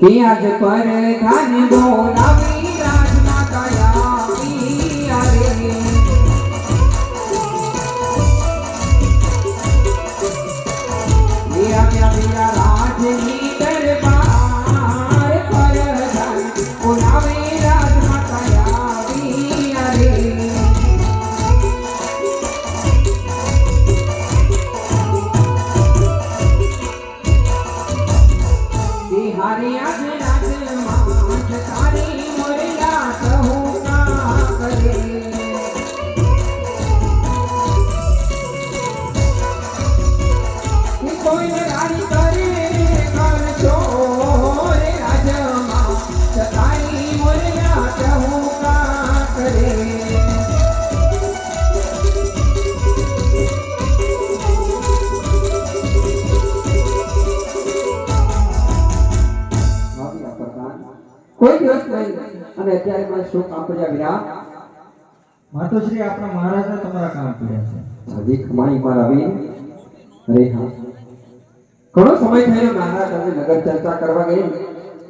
કે આજ પર ધન બોલાવી કોઈ દિવસ નહીં. અને અત્યારે મને શું કામ પડ્યા વિના માતુશ્રી આપણા મહારાજને તમારા કામ પડ્યા છે. હજી ખમાઈ મારા વીર અરે હા. ઘણો સમય થયો મહારાજ અને નગર ચર્ચા કરવા ગઈ.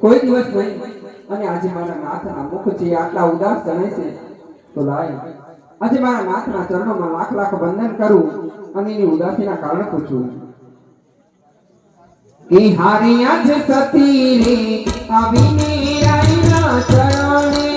કોઈ દિવસ નહીં. અને આજે મારા નાથના મુખ છે આટલા ઉદાસ જણાય છે. તો લાય. આજે મારા નાથના ચરણોમાં લાખ લાખ વંદન કરું અને એની ઉદાસીના કારણે પૂછું. હારી આજ સતી રે આવીને চরণে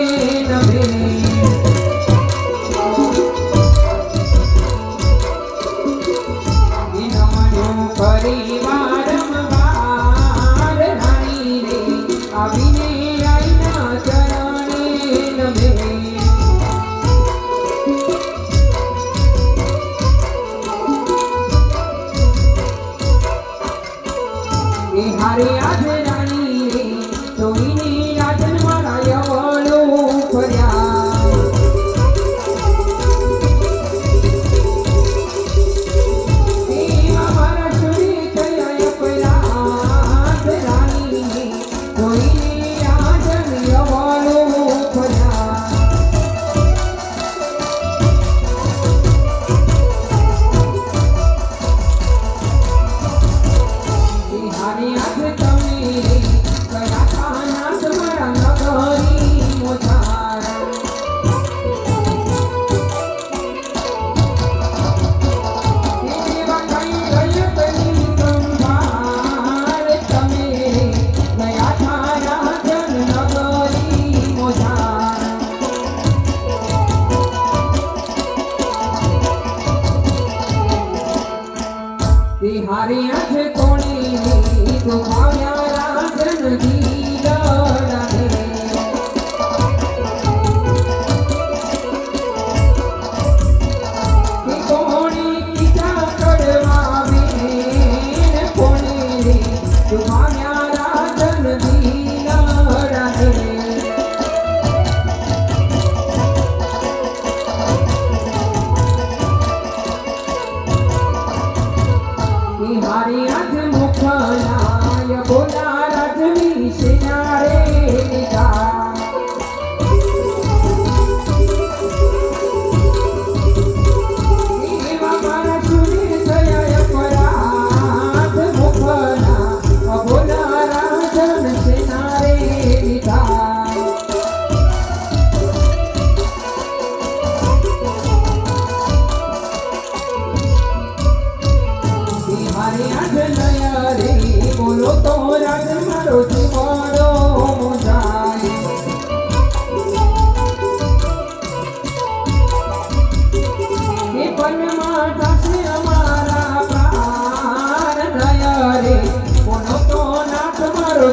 કે હારી આજ મુખનાય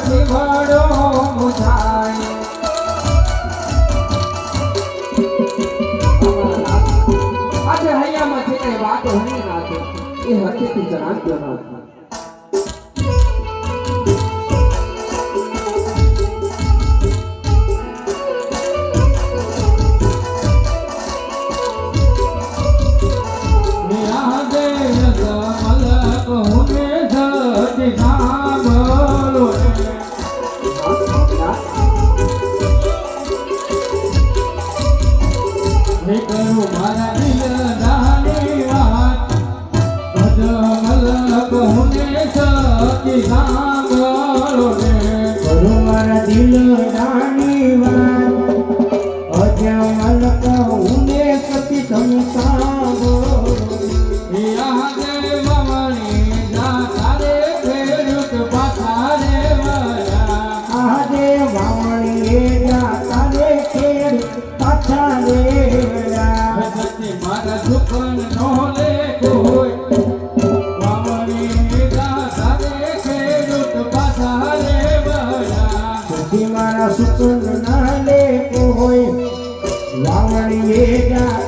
જીવાડો મોજાય આજે હૈયામાં જે કઈ વાતો એ હકીકત જણાવ્યો નાથ મારા સુકન ના લેકો હોય વાવણીએ જા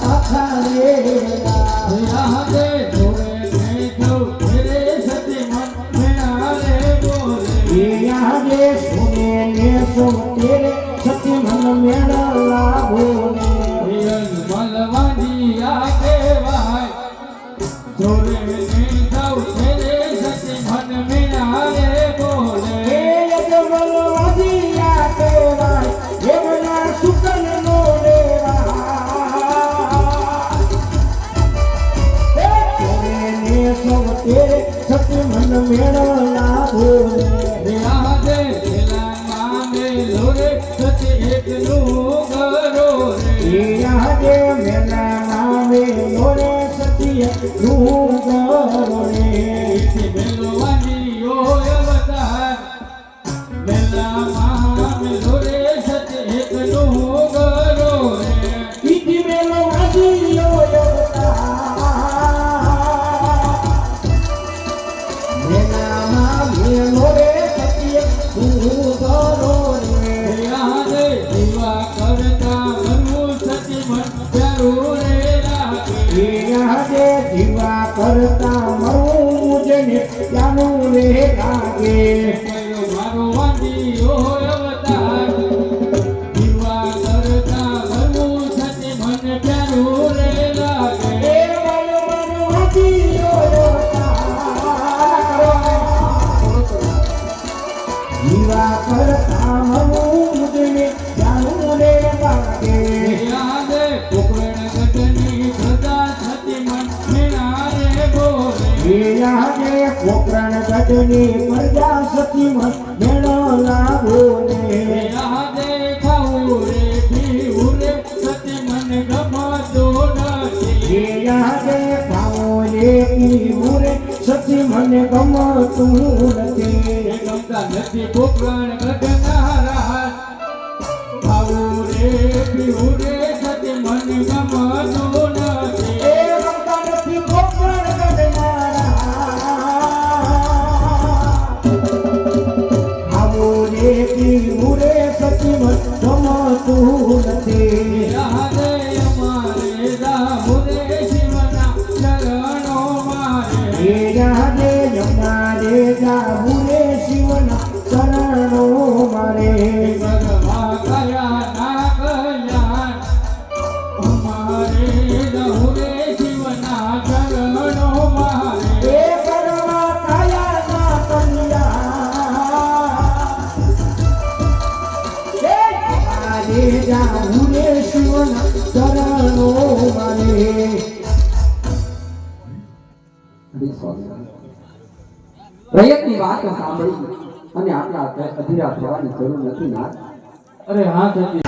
পাখারে નથી એકલું લાગે પૈરો મારો વાંધી હોય અવતાર. દીવા કરતા ભરવું સાથે મને પ્યારું મને પ્યારું રે લાગે. યાદ હાથની પ્રજા સખીમાં મેળો લાવો રે સતી મને ગમતું નથી ગમતા નથી. ગોપણ ઘટનારા ભાવ રે પીવું રે que પ્રયત્ની વાત સાંભળી અને આપણે અધીરા થવાની જરૂર નથી ના અરે હા થતી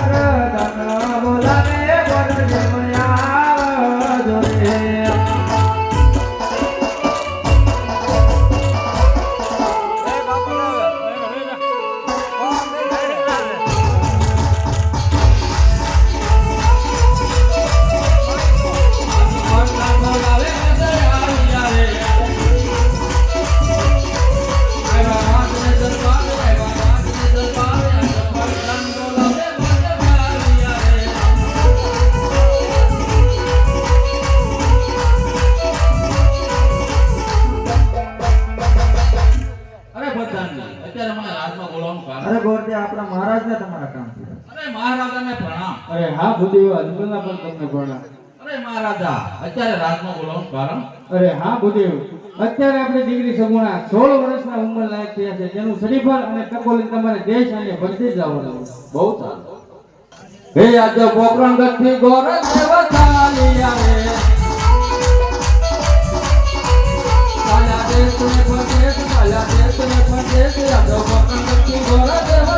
હા ભૂદેવ અજમલના પણ તમને ભણા અરે મહારાજા અત્યારે રાતમાં બોલાવું કારણ અરે હા ભૂદેવ અત્યારે આપણે દીકરી સગુણા સોળ વર્ષના ઉંમર લાયક થયા છે. તેનું શરીફળ અને ટકોલી તમારે દેશ અને ભરતી જ લાવવાનું બહુ સારું. હે આજ પોકરણ ગઠી ગોર દેવતાલિયા રે. દેશ ને પરદેશ ચાલ્યા દેશ ને પરદેશ આજ પોકરણ ગઠી ગોર દેવ